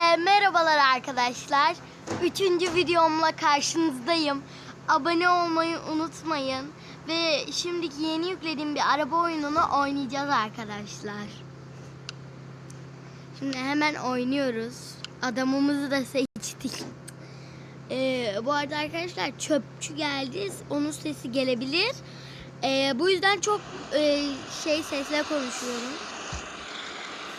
E, merhabalar arkadaşlar. Üçüncü videomla karşınızdayım. Abone olmayı unutmayın. Ve şimdiki yeni yüklediğim bir araba oyununu oynayacağız arkadaşlar. Şimdi hemen oynuyoruz. Adamımızı da seçtik. E, bu arada arkadaşlar çöpçü geldi. Onun sesi gelebilir. E, bu yüzden çok e, şey sesle konuşuyorum.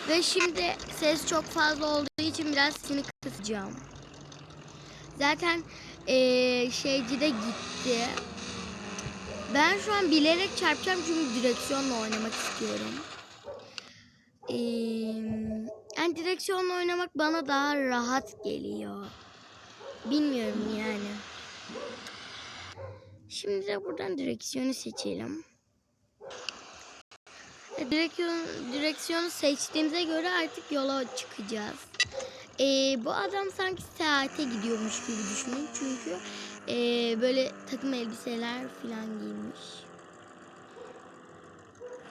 Ve şimdi ses çok fazla olduğu için biraz seni kısacağım. Zaten eee şeyci de gitti. Ben şu an bilerek çarpacağım çünkü direksiyonla oynamak istiyorum. Eee, yani direksiyonla oynamak bana daha rahat geliyor. Bilmiyorum yani. Şimdi de buradan direksiyonu seçelim. E, Direksiyon, direksiyonu seçtiğimize göre artık yola çıkacağız. Ee, bu adam sanki seyahate gidiyormuş gibi düşünün. Çünkü ee, böyle takım elbiseler falan giymiş.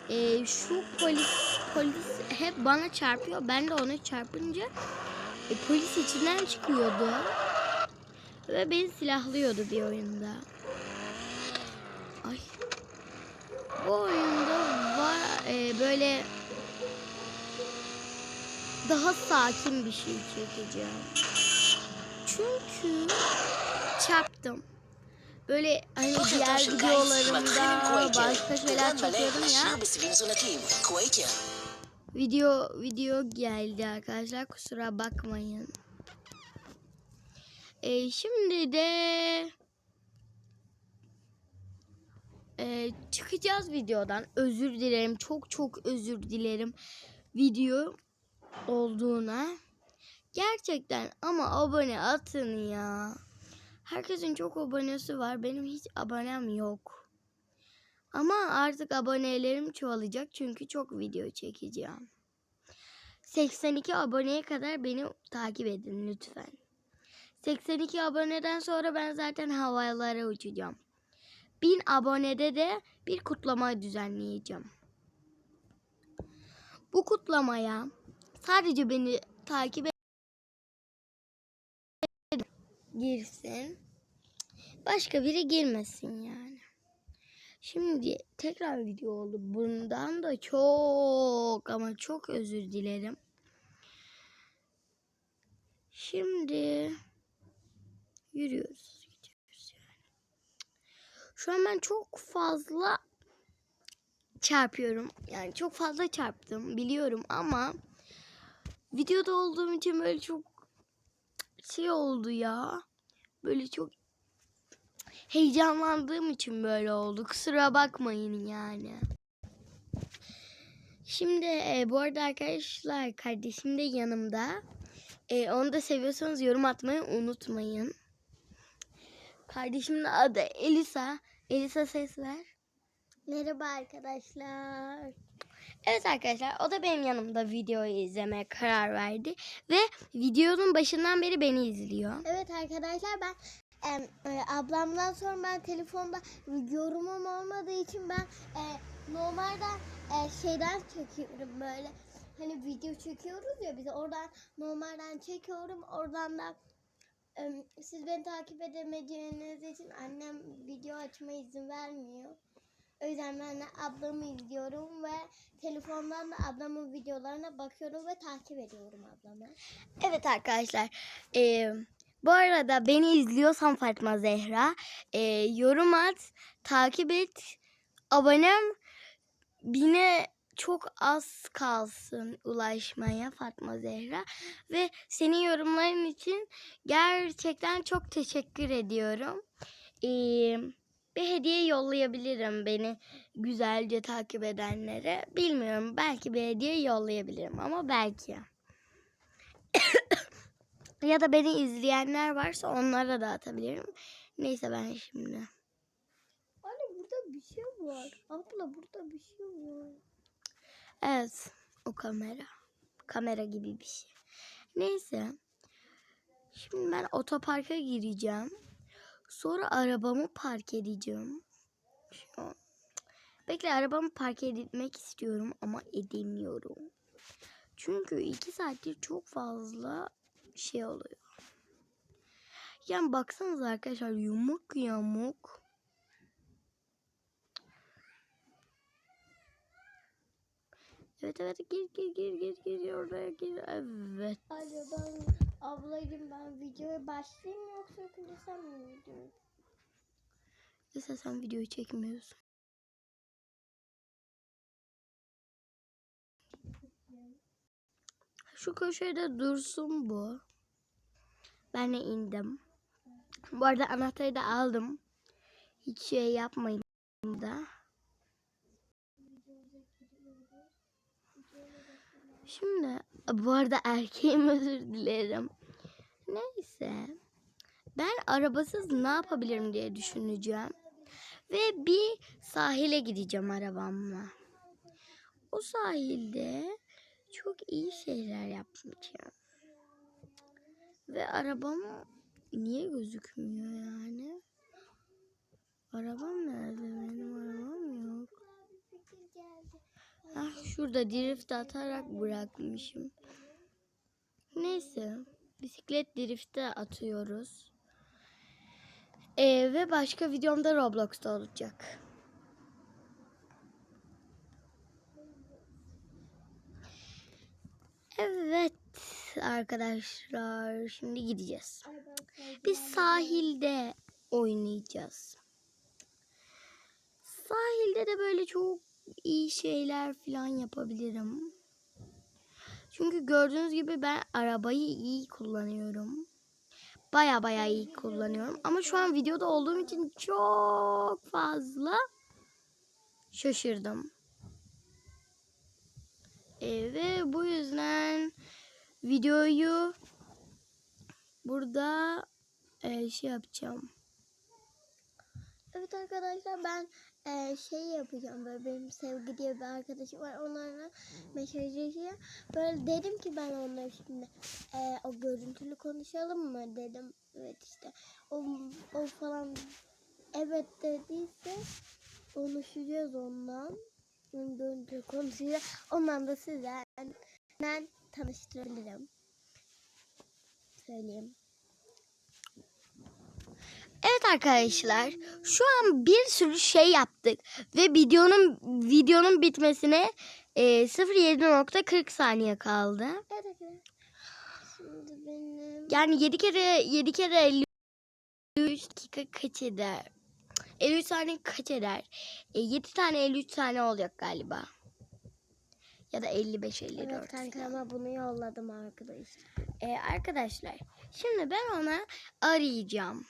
Ee, şu polis polis hep bana çarpıyor. Ben de ona çarpınca e, polis içinden çıkıyordu. Ve beni silahlıyordu bir oyunda. Ay. Bu var e, böyle daha sakin bir şey çekeceğim. Çünkü çarptım. Böyle hani diğer videolarımda başka şeyler çekiyordum ya. Video video geldi arkadaşlar kusura bakmayın. E, şimdi de Ee, çıkacağız videodan. Özür dilerim. Çok çok özür dilerim. Video olduğuna. Gerçekten ama abone atın ya. Herkesin çok abonesi var. Benim hiç abonem yok. Ama artık abonelerim çoğalacak çünkü çok video çekeceğim. 82 aboneye kadar beni takip edin lütfen. 82 aboneden sonra ben zaten havalara uçacağım. 1000 abonede de bir kutlama düzenleyeceğim. Bu kutlamaya sadece beni takip et girsin. Başka biri girmesin yani. Şimdi tekrar video oldu. Bundan da çok ama çok özür dilerim. Şimdi yürüyoruz. Şu an ben çok fazla çarpıyorum. Yani çok fazla çarptım biliyorum ama videoda olduğum için böyle çok şey oldu ya. Böyle çok heyecanlandığım için böyle oldu. Kusura bakmayın yani. Şimdi e, bu arada arkadaşlar kardeşim de yanımda. E, onu da seviyorsanız yorum atmayı unutmayın. Kardeşimin adı Elisa. Elisa ses ver. Merhaba arkadaşlar. Evet arkadaşlar o da benim yanımda videoyu izlemeye karar verdi. Ve videonun başından beri beni izliyor. Evet arkadaşlar ben em, e, ablamdan sonra ben telefonda yorumum olmadığı için ben e, normalde e, şeyden çekiyorum böyle hani video çekiyoruz ya biz oradan normalden çekiyorum oradan da siz beni takip edemeyeceğiniz için annem video açma izin vermiyor. O yüzden ben de ablamı izliyorum ve telefondan da ablamın videolarına bakıyorum ve takip ediyorum ablamı. Evet arkadaşlar. e, bu arada beni izliyorsan Fatma Zehra e, yorum at, takip et, abonem bine çok az kalsın ulaşmaya Fatma Zehra ve senin yorumların için gerçekten çok teşekkür ediyorum. Ee, bir hediye yollayabilirim beni güzelce takip edenlere. Bilmiyorum belki bir hediye yollayabilirim ama belki. ya da beni izleyenler varsa onlara da atabilirim. Neyse ben şimdi. Anne burada bir şey var. Abla burada bir şey var. Evet o kamera. Kamera gibi bir şey. Neyse. Şimdi ben otoparka gireceğim. Sonra arabamı park edeceğim. Şu Bekle arabamı park etmek istiyorum ama edemiyorum. Çünkü iki saattir çok fazla şey oluyor. Yani baksanıza arkadaşlar yumuk yamuk. Evet evet gir gir gir gir gir oraya gir. Evet. Alo ben ablacığım ben videoya başlayayım yoksa önce sen mi videoyu? Mesela sen videoyu çekmiyorsun. Şu köşede dursun bu. Ben de indim. Bu arada anahtarı da aldım. Hiç şey yapmayın da. Şimdi bu arada erkeğim özür dilerim. Neyse. Ben arabasız ne yapabilirim diye düşüneceğim. Ve bir sahile gideceğim arabamla. O sahilde çok iyi şeyler yapmayacağım. Ve arabam niye gözükmüyor yani? Arabam nerede? Benim arabam yok. Geldi. Ah şurada drift atarak bırakmışım. Neyse. Bisiklet drifte atıyoruz. Ee, ve başka videomda Roblox'ta olacak. Evet arkadaşlar şimdi gideceğiz. Biz sahilde oynayacağız. Sahilde de böyle çok iyi şeyler falan yapabilirim. Çünkü gördüğünüz gibi ben arabayı iyi kullanıyorum. Baya baya iyi kullanıyorum. Ama şu an videoda olduğum için çok fazla şaşırdım. Ee, ve bu yüzden videoyu burada e, şey yapacağım. Evet arkadaşlar ben eee, şey yapacağım böyle benim sevgi diye bir arkadaşım var onlarla mesajlaşacağım. Böyle dedim ki ben onlara şimdi eee, o görüntülü konuşalım mı dedim. Evet işte o, o falan evet dediyse konuşacağız ondan. Görüntülü konuşacağız. Ondan da sizden ben tanıştırabilirim. Söyleyeyim. Evet arkadaşlar şu an bir sürü şey yaptık ve videonun videonun bitmesine e, 07.40 saniye kaldı. Evet. Şimdi benim Yani 7 kere 7 kere 53 dakika kaç eder? 53 saniye kaç eder? E, 7 tane 53 tane olacak galiba. Ya da 55 54. Evet kanka ama bunu yolladım arkadaşlar. E, arkadaşlar şimdi ben ona arayacağım.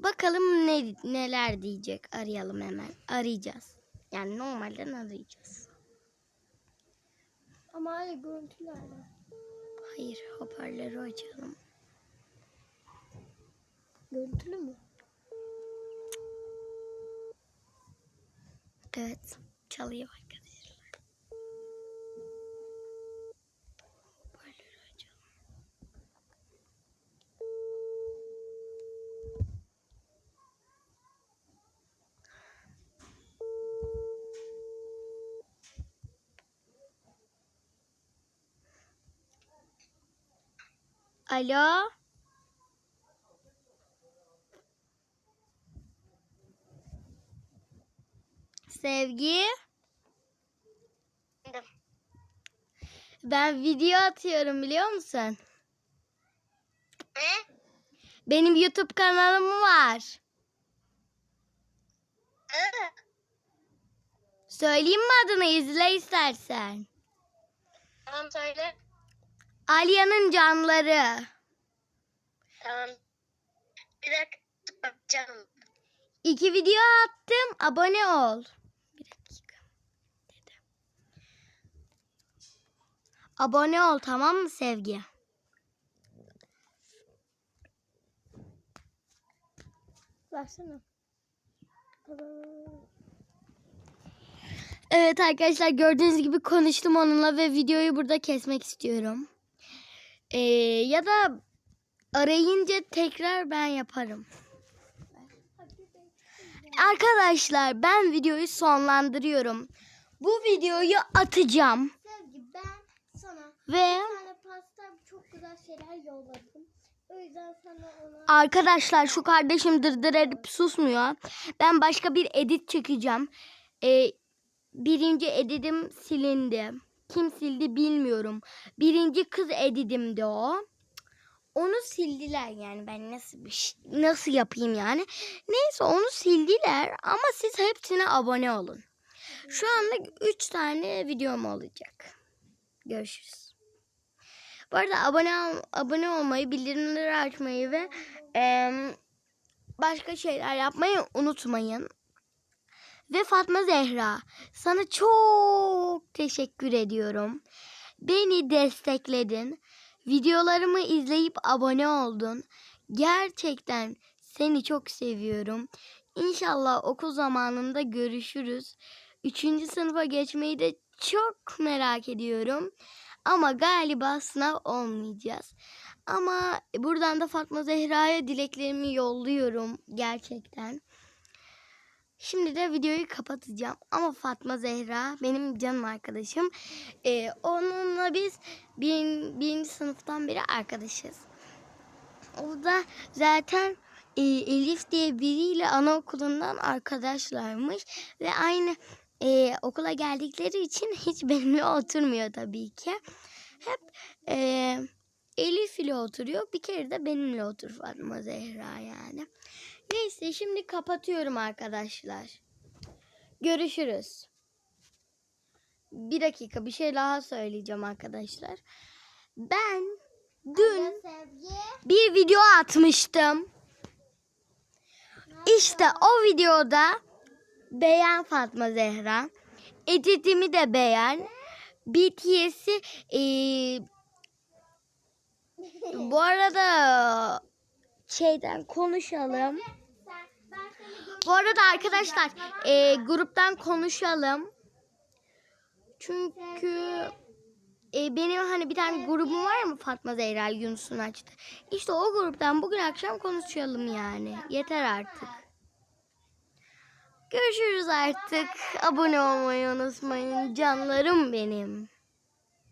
Bakalım ne neler diyecek. Arayalım hemen. Arayacağız. Yani normalden arayacağız. Ama hala görüntülerle. Hayır hoparlörü açalım. Görüntülü mü? Evet çalıyor. Alo. Sevgi. Ben video atıyorum biliyor musun? Ne? Benim YouTube kanalım var. Söyleyeyim mi adını izle istersen. Tamam söyle. Alya'nın canları. Tamam. Bir dakika bakacağım. İki video attım. Abone ol. Bir dakika. Dedim. Abone ol tamam mı Sevgi? Baksana. Evet arkadaşlar gördüğünüz gibi konuştum onunla ve videoyu burada kesmek istiyorum. Ee, ya da arayınca tekrar ben yaparım. Arkadaşlar ben videoyu sonlandırıyorum. Bu videoyu atacağım Sevgi ben sana ve pasta çok güzel şeyler yolladım. O yüzden sana Arkadaşlar şu kardeşim dırdır edip susmuyor. Ben başka bir edit çekeceğim. Ee, birinci editim silindi. Kim sildi bilmiyorum. Birinci kız editimdi o. Onu sildiler yani ben nasıl bir şey- nasıl yapayım yani. Neyse onu sildiler ama siz hepsine abone olun. Şu anda 3 tane videom olacak. Görüşürüz. Bu arada abone abone olmayı, bildirimleri açmayı ve em, başka şeyler yapmayı unutmayın. Ve Fatma Zehra, sana çok teşekkür ediyorum. Beni destekledin. Videolarımı izleyip abone oldun. Gerçekten seni çok seviyorum. İnşallah okul zamanında görüşürüz. Üçüncü sınıfa geçmeyi de çok merak ediyorum. Ama galiba sınav olmayacağız. Ama buradan da Fatma Zehra'ya dileklerimi yolluyorum gerçekten. Şimdi de videoyu kapatacağım. Ama Fatma Zehra benim canım arkadaşım. Ee, onunla biz bir, birinci sınıftan beri arkadaşız. O da zaten e, Elif diye biriyle anaokulundan arkadaşlarmış. Ve aynı e, okula geldikleri için hiç benimle oturmuyor tabii ki. Hep e, Elif ile oturuyor. Bir kere de benimle otur Fatma Zehra yani. Neyse şimdi kapatıyorum arkadaşlar. Görüşürüz. Bir dakika bir şey daha söyleyeceğim arkadaşlar. Ben dün bir video atmıştım. İşte o videoda beğen Fatma Zehra. Editimi de beğen. BTS'i eee, bu arada şeyden konuşalım. Bu arada arkadaşlar eee, gruptan konuşalım. Çünkü e, benim hani bir tane grubum var mı Fatma Zehra Yunus'un açtı. İşte o gruptan bugün akşam konuşalım yani. Yeter artık. Görüşürüz artık. Abone olmayı unutmayın. Canlarım benim.